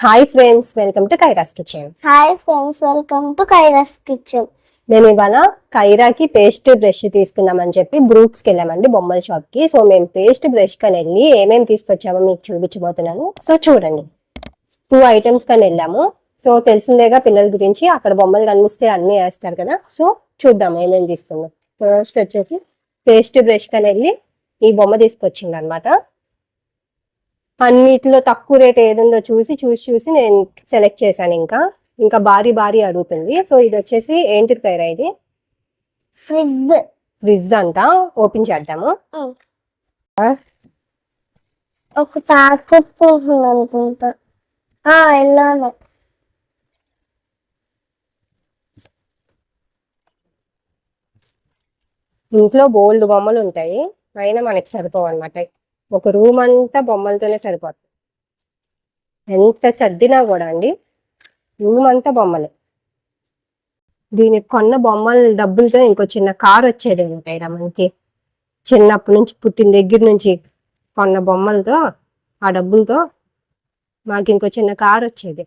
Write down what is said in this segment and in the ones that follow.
Hi friends welcome to Kaira's kitchen hi friends welcome to Kaira's kitchen మేము ఇవాళ కైరాకి paste brush తీసుకుందామని చెప్పి బ్రూక్స్కి వెళ్ళామండి బొమ్మల షాప్కి. సో మేము పేస్ట్ బ్రష్ కని వెళ్ళి ఏమేమి తీసుకొచ్చామో మీకు చూపించబోతున్నాను. సో చూడండి. టూ ఐటమ్స్ కని వెళ్ళాము. సో తెలిసిందేగా పిల్లల గురించి అక్కడ బొమ్మలు కనిపిస్తే అన్ని వేస్తారు కదా. సో చూద్దాం ఏమేమి తీసుకుందాం ఫస్ట్ వచ్చేసి పేస్ట్ బ్రష్ కని వెళ్ళి ఈ బొమ్మ తీసుకొచ్చింది అనమాట అన్నిటిలో తక్కువ రేట్ ఏదుందో చూసి చూసి చూసి నేను సెలెక్ట్ చేశాను ఇంకా. ఇంకా భారీ భారీ అడుగుతుంది. సో ఇది వచ్చేసి ఏంటి పేరు ఇది? ఫ్రిడ్జ్ ఫ్రిడ్జ్ అంట. ఓపెన్ చేద్దాము. ఒక ప్యాకెట్ అనుకుంటా. వెళ్ళాను ఇంట్లో బోల్డ్ బొమ్మలు ఉంటాయి. అయినా మనకి సరిపోవు అనమాట ఒక రూమ్ అంతా బొమ్మలతోనే సరిపోతుంది ఎంత సర్దినా కూడా అండి రూమ్ అంతా బొమ్మలే. దీనికి కొన్న బొమ్మల డబ్బులతో ఇంకో చిన్న కార్ వచ్చేది ఉంటాయి మనకి? చిన్నప్పటి నుంచి పుట్టిన దగ్గర నుంచి కొన్న బొమ్మలతో ఆ డబ్బులతో మాకు ఇంకో చిన్న కార్ వచ్చేది.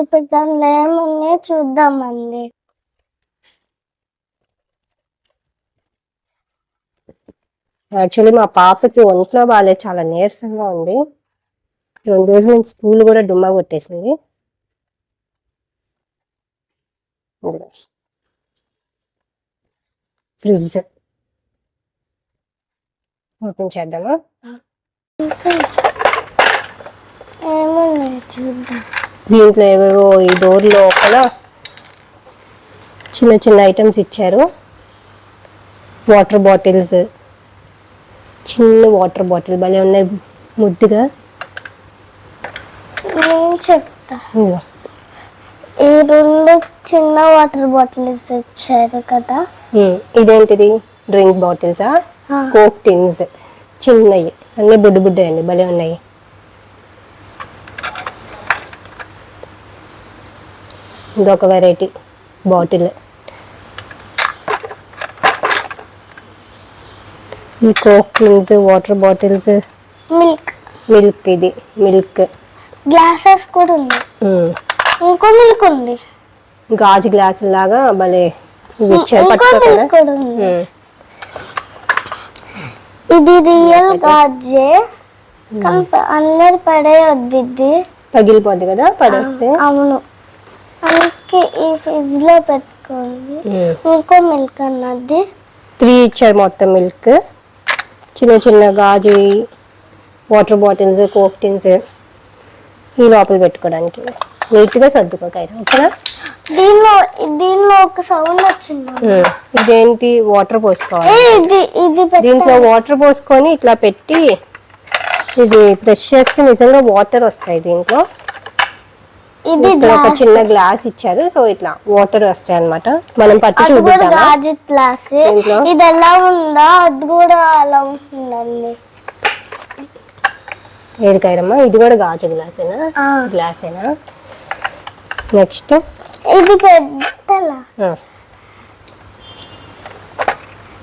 ఇప్పుడు దానిలో చూద్దామండి. యాక్చువల్లీ మా పాపకి ఒంట్లో బాగాలే చాలా నీరసంగా ఉంది. రెండు రోజుల నుంచి స్కూల్ కూడా డుమ్మా కొట్టేసింది. ఫ్రిడ్జ్ ఓపెన్ చేద్దామా? దీంట్లో ఏవేవో ఈ డోర్ లోపల చిన్న చిన్న ఐటమ్స్ ఇచ్చారు. వాటర్ బాటిల్స్ చిన్న వాటర్ బాటిల్ భలే ఉన్నాయి. ముద్దుగా? నేను చెప్తా. ఈ రెండు చిన్న వాటర్ బాటిల్స్ ఇచ్చారు కదా. ఇదేంటిది? డ్రింక్ బాటిల్సా. Coke tins. చిన్నవి అన్ని బుడ్డు బుడ్డ అండి భలే ఉన్నాయి. ఇదొక వెరైటీ బాటిల్. ఈ Coke tins water bottles milk milk ఇది మిల్క్ గ్లాసెస్ కూడా ఉన్నాయి ఇంకో మిల్క్ ఉంది. గాజు గ్లాస్ లాగా భలే ఇచ్చారు పట్టుకోకుండా. ఉంది. ఇది రియల్ గాజే. అందరు పడేయొద్దు ఇది. పగిలిపోద్ది కదా పడేస్తే? అవును. అందుకే ఈ ఫ్రిడ్జ్లో పెట్టుకోండి. ఇంకో మిల్క్ అన్నది. త్రీ ఇచ్చారు మొత్తం మిల్క్ చిన్న చిన్న గాజు వాటర్ బాటిల్స్ కోక్ టిన్స్ ఈ లోపల పెట్టుకోవడానికి. నీట్గా సర్దుకోకాయ ఓకేనా? దీనిలో దీనిలో ఒక సౌండ్ వచ్చింది. ఇదేంటి? వాటర్ పోసుకోవాలి. ఇది ఇది దీంట్లో వాటర్ పోసుకొని ఇట్లా పెట్టి ఇది ప్రెస్ చేస్తే నిజంగా వాటర్ వస్తాయి దీంట్లో. ఇక్కడ ఒక గ్లాస్ చిన్న గ్లాస్ ఇచ్చారు. సో ఇట్లా వాటర్ వస్తాయి అన్నమాట. మనం పట్టి గాజు గ్లాస్? ఇది ఎలా ఉందా? అది కూడా అలా ఉంటుందండి. ఏది కైరమ్మా ఇది కూడా గాజు గ్లాసేనా ఆ, గ్లాసేనా నెక్స్ట్ ఇది పెట్టాలా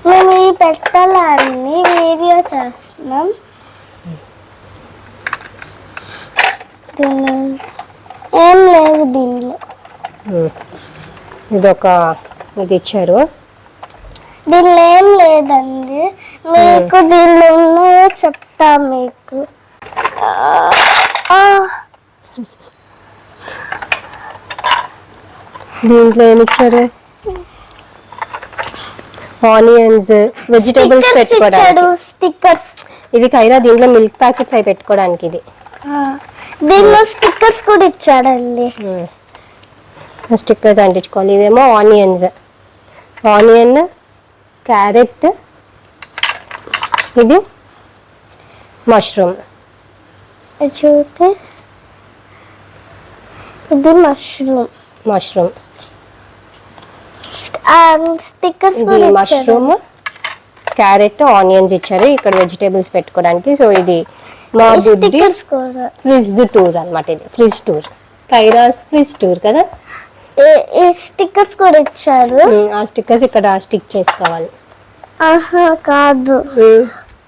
మేము ఈ పెట్టాలని వీడియో చేస్తున్నాం. ఏం లేదు దీనిలో ఇదొక ఇది ఇచ్చారు. దీనిలో ఏం లేదండి. మీకు దీనిలో ఉన్నాయో చెప్తా మీకు. దీంట్లో ఏమి ఇచ్చారు? ఆనియన్స్ వెజిటేబుల్స్ పెట్టుకోవడానికి. స్టిక్కర్స్. ఇవి కైరా దీంట్లో మిల్క్ ప్యాకెట్స్ అవి పెట్టుకోవడానికి ఇది. దీనిలో స్టిక్కర్స్ కూడా ఇచ్చాడండి. స్టిక్కర్స్ అంటించుకోవాలి. ఇవేమో ఆనియన్స్ ఆనియన్ క్యారెట్ ఇది మష్రూమ్ ఇది mushroom mushroom stickers mushroom carrot onions ఇచ్చారు. ఇక్కడ వెజిటేబుల్స్ పెట్టుకోవడానికి. సో ఇది మా కూడా. ఫ్రిడ్జ్ టూర్ అన్నమాట ఇది fridge tour. Kaira's fridge tour కదా? స్టిక్కర్స్ కూడా ఇచ్చారు. ఆ స్టిక్కర్స్ ఇక్కడ స్టిక్ చేసుకోవాలి. ఆహా కాదు.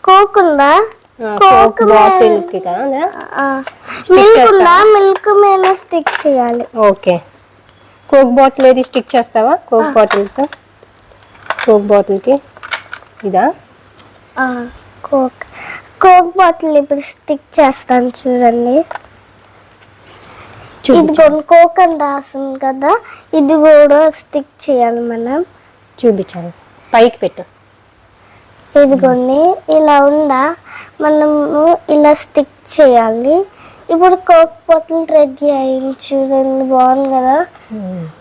కోక్ ఉందా? కోక్ బాటిల్కి కదా మిల్క్ ఉందా? మిల్క్ మీద స్టిక్ చేయాలి. ఓకే. కోక్ బాటిల్ ఏది స్టిక్ చేస్తావా? కోక్ బాటిల్తో? కోక్ బాటిల్కి? ఇదా? ఆ, కోక్. కోక్ బాటిల్ ఇప్పుడు స్టిక్ చేస్తాను చూడండి. ఇది కోక్ అని రాసింది కదా ఇది కూడా స్టిక్ చేయాలి మనం. చూపించాను పైకి పెట్టు. ఇదిగోండి ఇలా ఉందా? మనము ఇలా స్టిక్ చేయాలి. ఇప్పుడు కోక్ బాటిల్ రెడీ అయింది చూడండి బాగుంది కదా?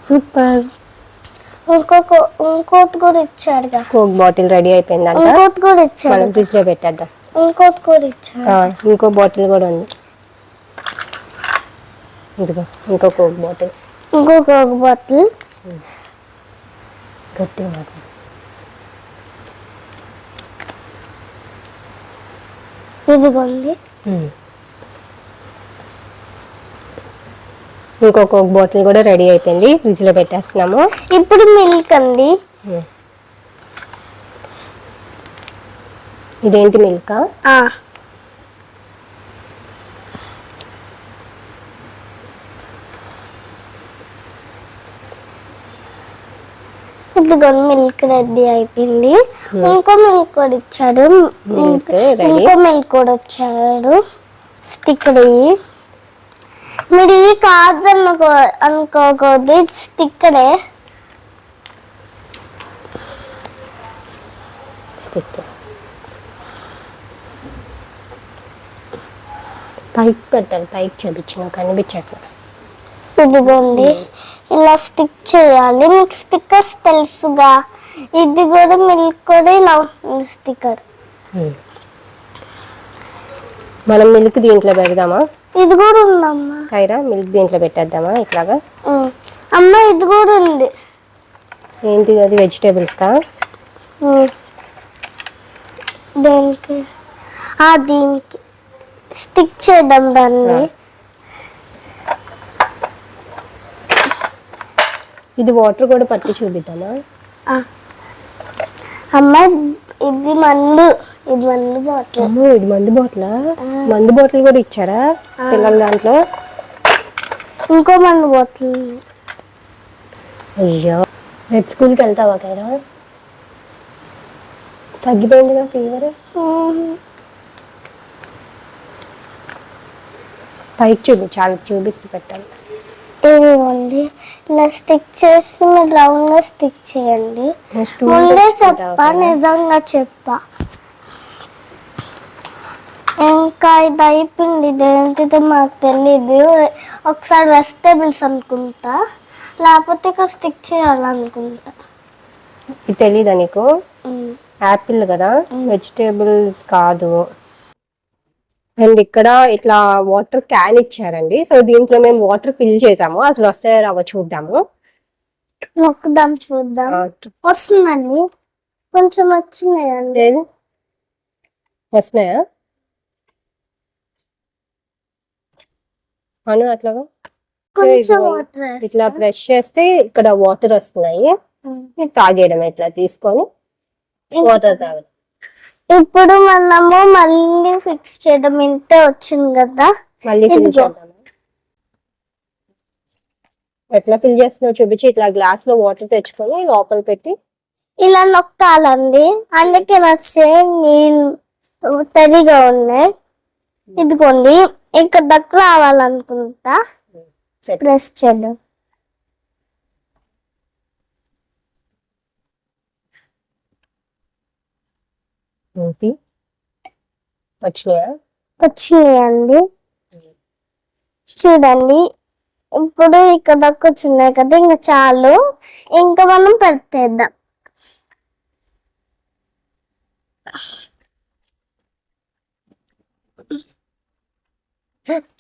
సూపర్. ఇంకొక ఇంకోటి కూడా ఇచ్చాడుగా. కోక్ బాటిల్ రెడీ అయిపోయిందంట. ఇంకోటి కూడా ఇచ్చాడు. ఫ్రిడ్జ్లో పెట్టేద్దాం. ఇంకోటి కూడా ఇచ్చాడు ఆ, ఇంకో బాటిల్ కూడా ఉంది. ఇదిగో ఇంకో కోక్ బాటిల్. ఇంకో కోక్ బాటిల్. గట్టిగా మాత్రం ఇదిగోండి. ఇంకో కోక్ బాటిల్ కూడా రెడీ అయిపోయింది. ఫ్రిడ్జ్లో పెట్టేస్తున్నాము. ఇప్పుడు మిల్క్ అండి. ఇదేంటి మిల్క్? ఆ, ఇదిగోండి మిల్క్ రెడీ అయిపోయింది. ఇంకో మిల్క్ కూడా ఇచ్చాడు. ఇంకో మిల్క్ కూడా వచ్చాడు స్టిక్కర్ మీరు ఈ కాదు అనుకో అనుకోకూడదు. స్టిక్కరే స్టిక్ చేసి పైకి పెట్టాలి పైకి చూపించిన కనిపించట్లేదు ఇదిగోండి ఇలా స్టిక్ చేయాలి. మీకు స్టిక్కర్స్ తెలుసుగా. ఇది కూడా మిల్క్ కూడా ఇలా ఉంటుంది స్టిక్కర్. మనం మిల్క్ దీంట్లో పెడదామా? ఇది కూడా ఉందమ్మా. కైరా మిల్క్ దీంట్లో పెట్టేద్దామా ఇట్లాగా. అమ్మ ఇది కూడా ఉంది. ఏంటిది అది వెజిటేబుల్స్ కా. దేనికి? ఆ దీనికి. స్టిక్ చేద్దాం దాన్ని. ఇది వాటర్ కూడా పట్టి చూపిద్దామా. అమ్మ ఇది మందు. ఇది మందు బాటిల్. అమ్మో ఇది మందు బాటిల్? మందు బాటిల్ కూడా ఇచ్చారా పిల్లల దాంట్లో? ఇంకో మందు బాటిల్. అయ్యో. రేపు స్కూల్కి వెళ్తావా కైరా? తగ్గిపోయిందిగా ఫీవర్? పైకి చూపి చాలా చూపిస్తూ పెట్టాలి. ఇదిగోండి ఇలా స్టిక్ చేసి మీరు రౌండ్గా స్టిక్ చేయండి ముందే చెప్పా? నిజంగా చెప్పా. ఇంకా ఇది అయిపోయింది. ఇదేంటిదో మాకు తెలీదు. ఒకసారి వెజిటేబుల్స్ అనుకుంటా. లేకపోతే ఇక్కడ స్టిక్ చేయాలనుకుంటా. ఇది తెలీదా నీకు. యాపిల్ కదా? వెజిటేబుల్స్ కాదు. అండ్ ఇక్కడ ఇట్లా వాటర్ క్యాన్ ఇచ్చారండి. సో దీంట్లో మేము వాటర్ ఫిల్ చేసాము. అసలు వస్తాయో రావో చూద్దాము. నొక్కుదాం చూద్దాం. వస్తుందండి. కొంచెం వచ్చినాయండి? వస్తున్నాయా? అను అట్లాగా? ఇట్లా ప్రెస్ చేస్తే ఇక్కడ వాటర్ వస్తున్నాయి. తాగేయడం ఇట్లా తీసుకొని వాటర్ తాగడం. ఇప్పుడు మనము మళ్ళీ ఫిక్స్ చేద్దాం ఇంతే వచ్చింది కదా? మళ్ళీ ఫిల్. చేద్దాం ఎట్లా ఫిల్ చేస్తున్నావు చూపించి. ఇట్లా గ్లాస్లో వాటర్ తెచ్చుకొని లోపల పెట్టి. ఇలా నొక్కాలండి. అందుకే నచ్చే నీళ్ళు తడిగా ఉన్నాయి. ఇదిగోండి. ఇక్కడ దాకా రావాలనుకుంటా. ప్రెస్ చేద్దాం. ఏంటి? వచ్చినాయా వచ్చినాయండి చూడండి. ఇప్పుడు ఇక్కడ దాకా వచ్చినాయి కదా ఇంకా చాలు. ఇంకా మనం పెట్టేద్దాం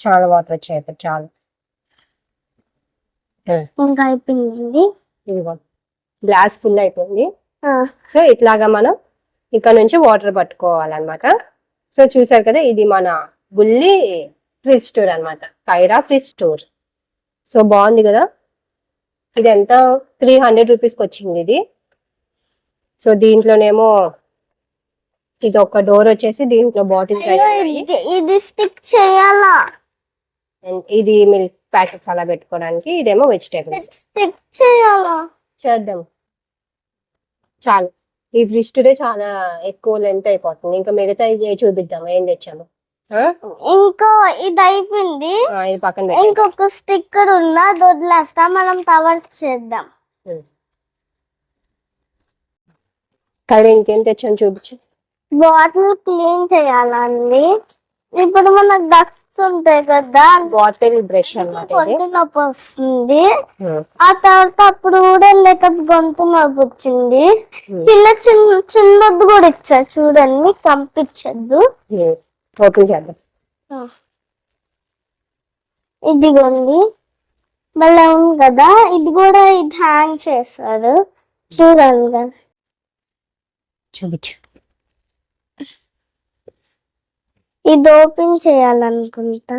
చాలా వాటర్ వచ్చాయి చాలు. ఇంకా అయిపోయిందండి. ఇదిగో. గ్లాస్ ఫుల్ అయిపోయింది. సో ఇట్లాగా మనం ఇక్కడ నుంచి వాటర్ పట్టుకోవాలన్నమాట. సో చూసారు కదా ఇది మన బుల్లి ఫ్రిజ్ స్టోర్ అన్నమాట. కైరా ఫ్రిజ్ స్టోర్ సో బాగుంది కదా? ఇది ఎంత త్రీ హండ్రెడ్ రూపీస్కి వచ్చింది ఇది. సో దీంట్లోనేమో ఇది ఒక డోర్ వచ్చేసి దీంట్లో బాటిల్స్ ఇది ఇది స్టిక్ చేయాలా? ఇది మిల్క్ ప్యాకెట్స్ అలా పెట్టుకోవడానికి ఇదేమో వెజిటేబుల్స్ స్టిక్ చేయాలా? చేద్దాం. చాలు. ఈ ఫ్రిజ్ టుడే చాలా ఎక్కువ లెంత్ అయిపోతుంది. ఇంకా మిగతా ఇది చూపిద్దాం ఏం తెచ్చాము? ఆ? ఇంకో ఇది అయిపోయింది. ఆ, ఇది పక్కన పెట్టు. ఇంకొక స్టిక్కర్ ఉన్నా అది వదిలేస్తా మనం కవర్ చేద్దాం. కర్రీ ఇంకేం తెచ్చాను చూపించు. బాటిల్ క్లీన్ చేయాలండి ఇప్పుడు మనకు డస్ట్ ఉంటాయి కదా బాటిల్ బ్రష్ గొంతు నొప్పి వస్తుంది. ఆ తర్వాత అప్పుడు కూడా లేక గొంతు నొప్పి వచ్చింది. చిన్న చిన్న చిన్నది కూడా ఇచ్చారు చూడండి పంపించద్దు. ఓపెన్ చేద్దాం. ఇదిగోండి. మళ్ళీ ఉంది కదా ఇది కూడా ఇది హ్యాంగ్ చేస్తారు చూడండి. కదా చూపించు. ఇది ఓపెన్ చేయాలనుకుంటా.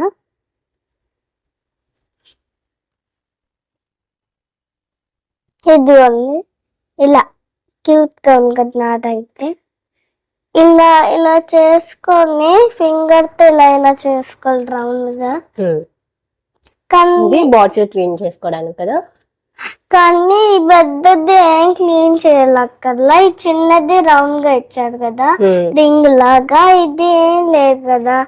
ఇది ఉంది ఇలా క్యూట్గా ఉంది కదా నాదైతే. ఇలా ఇలా చేసుకొని ఫింగర్తో ఇలా ఇలా చేసుకోవాలి రౌండ్గా. కానీ బాటిల్ క్లీన్ చేసుకోవడానికి కదా? కానీ ఈ పెద్దది ఏం క్లీన్ చేయాలక్కర్లా. ఈ చిన్నది రౌండ్గా ఇచ్చాడు కదా. రింగ్ లాగా. ఇది ఏం లేదు కదా.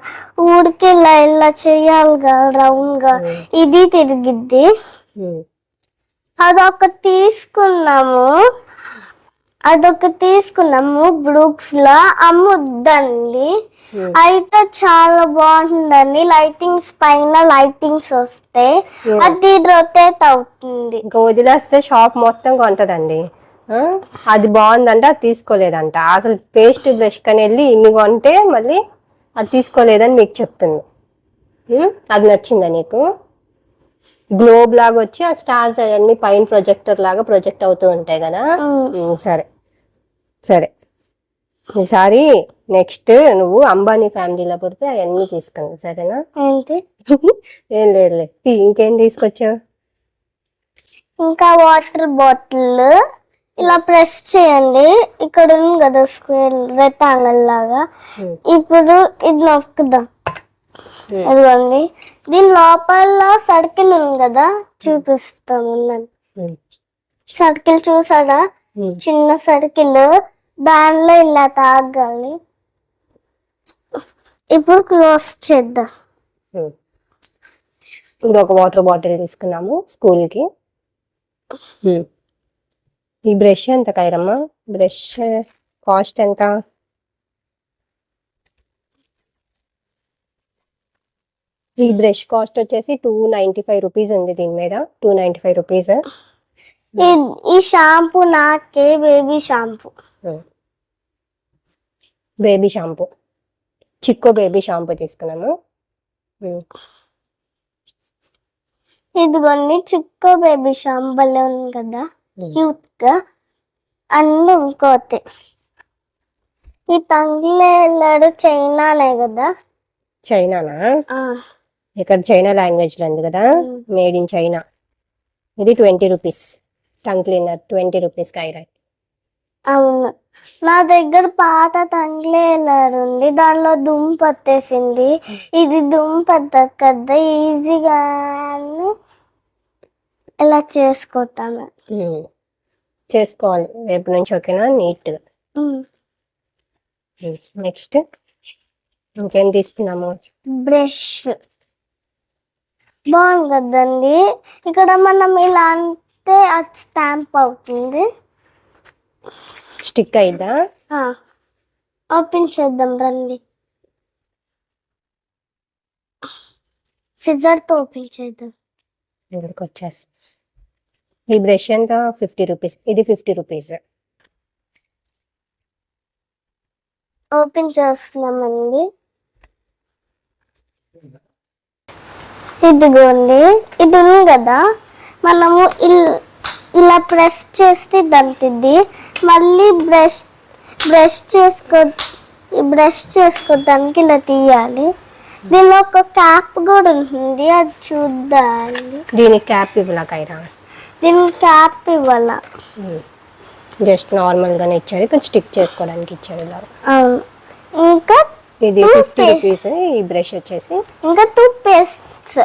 ఊరికి ఇలా ఇలా చేయాలి కదా రౌండ్గా ఇది తిరిగిద్ది. అదొక తీసుకున్నాము. అదొక తీసుకున్నాము బ్రూక్స్లో అమ్ముద్దండి. Hmm. అయితే చాలా బాగుంటుందండి లైటింగ్స్ పైన లైటింగ్స్ వస్తాయి అది రొటేట్ అవుతుంది. ఇంకా వదిలేస్తే షాప్ మొత్తం కొంటదండి? అది బాగుందంట అది తీసుకోలేదంట. అసలు పేస్ట్ బ్రష్ కని వెళ్ళి ఇన్ని కొంటే మళ్ళీ అది తీసుకోలేదని మీకు చెప్తుంది ఉం? అది నచ్చిందా నీకు? గ్లోబ్ లాగా వచ్చి ఆ స్టార్స్ అవన్నీ పైన ప్రొజెక్టర్ లాగా ప్రొజెక్ట్ అవుతూ ఉంటాయి కదా? సరే. సరే. ఈసారి నెక్స్ట్ నువ్వు అంబానీ ఫ్యామిలీలో పుడితే అవన్నీ తీసుకుంది సరేనా? ఏంటి? ఏం లేదులే తీ, ఇంకేం తీసుకొచ్చావు? ఇంకా వాటర్ బాటిల్. ఇలా ప్రెస్ చేయండి. ఇక్కడ ఉంది కదా స్క్వేర్ రెక్టాంగల్ లాగా. Hmm. ఇప్పుడు ఇది నొక్కుదాం. Hmm. అదిగోండి దీని లోపల సర్కిల్ ఉంది కదా చూపిస్తాం ఉన్నది. సర్కిల్ చూసాడా. చిన్న సర్కిల్. దానిలో ఇలా తాగాలి. ఇప్పుడు క్లోజ్ చేద్దాం. ఇంకొక వాటర్ బాటిల్ తీసుకున్నాము స్కూల్కి ఉం. ఈ బ్రష్ ఎంత కైరమ్మ? బ్రష్ కాస్ట్ ఎంత? ఈ బ్రష్ కాస్ట్ వచ్చేసి టూ నైంటీ ఫైవ్ రూపీస్ ఉంది దీని మీద. Two ninety five rupees. ఈ- ఈ షాంపూ నాకే baby shampoo. Baby shampoo. Chicco baby shampoo తీసుకున్నాము ఉం. ఇదిగోండి చిక్కో బేబీ షాంపూ భలే ఉంది కదా. క్యూట్గా అన్ని ఇంకోటి. ఈ తంగ్లేలాడు చైనానే కదా. చైనానా? ఇక్కడ చైనా లాంగ్వేజ్లో ఉంది కదా. Made in China. ఇది twenty rupees. Tongue cleaner twenty rupees Kaira అవును. నా దగ్గర పాత తంగ్లేలాడు ఉంది. దానిలో దుమ్ పట్టేసింది ఇది దుమ్ పట్టదు కదా ఈజీగా ఇలా చేసుకోతాను. చేసుకోవాలి. రేపు నుంచి ఓకేనా? నీట్ నెక్స్ట్ ఇంకేం తీసుకున్నాము? బ్రష్. బాగుంది కదండి ఇక్కడ మనం ఇలా అంటే అది స్టాంప్ అవుతుంది. స్టిక్ అయిద్దా ఓపెన్ చేద్దాం రండి. సిజర్తో ఓపెన్ చేద్దాం. ఇక్కడికి వచ్చేసి ఈ బ్రష్ ఎంత? Fifty rupees. ఇది ఫిఫ్టీ రూపీస్. ఓపెన్ చేస్తున్నామండి. ఇదిగోండి. ఇది ఉంది కదా. మనము ఇల్- ఇలా ప్రెస్ చేస్తే దంతిద్ది మళ్ళీ బ్రష్ బ్రష్ చేసుకో బ్రష్ చేసుకోవడానికి ఇలా తీయాలి. దీనిలో ఒక క్యాప్ కూడా ఉంటుంది అది చూద్దాం దీనికి క్యాప్ ఇవ్వాల కైరా దీనికి క్యాప్ ఇవ్వాల. జస్ట్ నార్మల్ గానే ఇచ్చారు ఇక్కడ స్టిక్ చేసుకోవడానికి ఇచ్చారు ఇలా ఇంకా ఇది. ఫిఫ్టీ రూపీస్ ఈ బ్రష్ వచ్చేసి. ఇంకా టూత్ పేస్ట్స్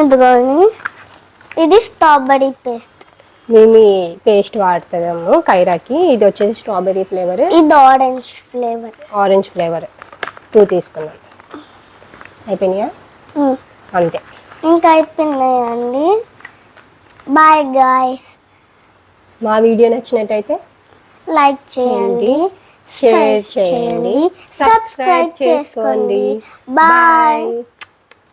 ఎందుకని ఇది స్ట్రాబెరీ పేస్ట్. మేము పేస్ట్ వాడుతున్నాము కైరాకి. ఇది వచ్చేసి స్ట్రాబెరీ ఫ్లేవర్. ఇది orange flavour. Orange flavour. Two తీసుకున్నాం. అయిపోయినాయా? అంతే. ఇంకా అయిపోయినాయండి బాయ్ గాయస్ మా వీడియో నచ్చినట్టయితే లైక్ చేయండి షేర్ చేయండి సబ్స్క్రైబ్ చేసుకోండి. బాయ్